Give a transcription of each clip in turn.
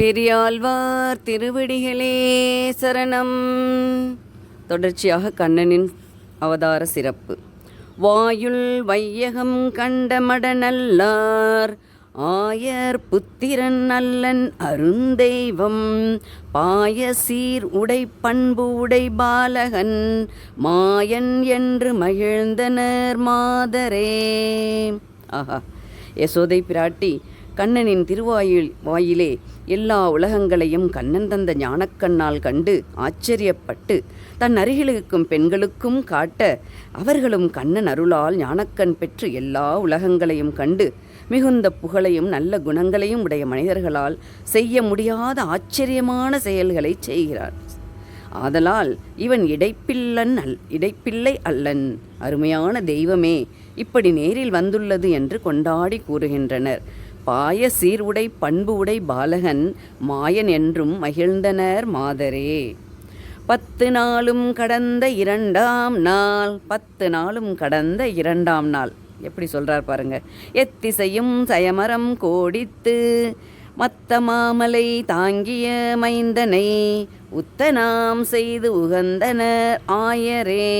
பெரியாழ்வார் திருவடிகளே சரணம். தொடர்ச்சியாக கண்ணனின் அவதார சிறப்பு. வாயுள் வையகம் கண்டமட நல்லார் ஆயர் புத்திரன் நல்லன் அருந்தெய்வம் பாய சீர் உடை பண்பு உடை பாலகன் மாயன் என்று மகிழ்ந்தனர் மாதரே. ஆஹா யசோதை பிராட்டி கண்ணனின் திருவாயில் வாயிலே எல்லா உலகங்களையும் கண்ணன் தந்த ஞானக்கண்ணால் கண்டு ஆச்சரியப்பட்டு தன் அருகிலிருக்கும் பெண்களுக்கும் காட்ட அவர்களும் கண்ணன் அருளால் ஞானக்கண் பெற்று எல்லா உலகங்களையும் கண்டு மிகுந்த புகழையும் நல்ல குணங்களையும் உடைய மனிதர்களால் செய்ய முடியாத ஆச்சரியமான செயல்களை செய்கிறார். ஆதலால் இவன் இடைப்பில்லன் அல் இடைப்பிள்ளை அல்லன். அருமையான தெய்வமே இப்படி நேரில் வந்துள்ளது என்று கொண்டாடி கூறுகின்றனர். பாய சீர் உடை பண்பு உடை பாலகன் மாயன் என்றும் மகிழ்ந்தனர் மாதரே. பத்து நாளும் கடந்த இரண்டாம் நாள் பத்து நாளும் கடந்த இரண்டாம் நாள். எப்படி சொல்றார் பாருங்க. எத்திசையும் சயமரம் கோடித்து மத்த மாமலை தாங்கிய மைந்தனை உத்தனாம் செய்து உகந்தனர் ஆயரே.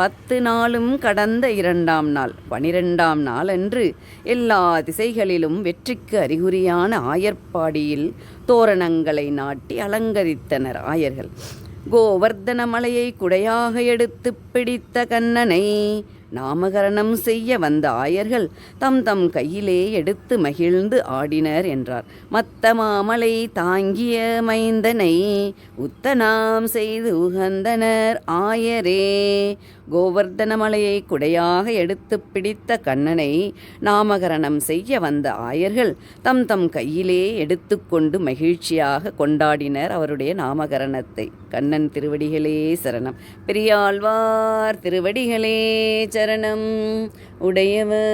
பத்து நாளும் கடந்த இரண்டாம் நாள் பனிரெண்டாம் நாள் அன்று எல்லா திசைகளிலும் வெற்றிக்கு அறிகுறியான ஆயர்பாடியில் தோரணங்களை நாட்டி அலங்கரித்தனர் ஆயர்கள். கோவர்தன மலையை குடையாக எடுத்து பிடித்த கண்ணனை நாமகரணம் செய்ய வந்த ஆயர்கள் தம் தம் கையிலே எடுத்து மகிழ்ந்து ஆடினர் என்றார். மத்த மாமலை தாங்கிய மைந்தனை உத்தனாம் செய்து உகந்தனர் ஆயரே. கோவர்தன மலையை குடையாக எடுத்து பிடித்த கண்ணனை நாமகரணம் செய்ய வந்த ஆயர்கள் தம் தம் கையிலே எடுத்துக்கொண்டு மகிழ்ச்சியாக கொண்டாடினர் அவருடைய நாமகரணத்தை. கண்ணன் திருவடிகளே சரணம். பெரியாழ்வார் திருவடிகளே சரணம் உடையவர்.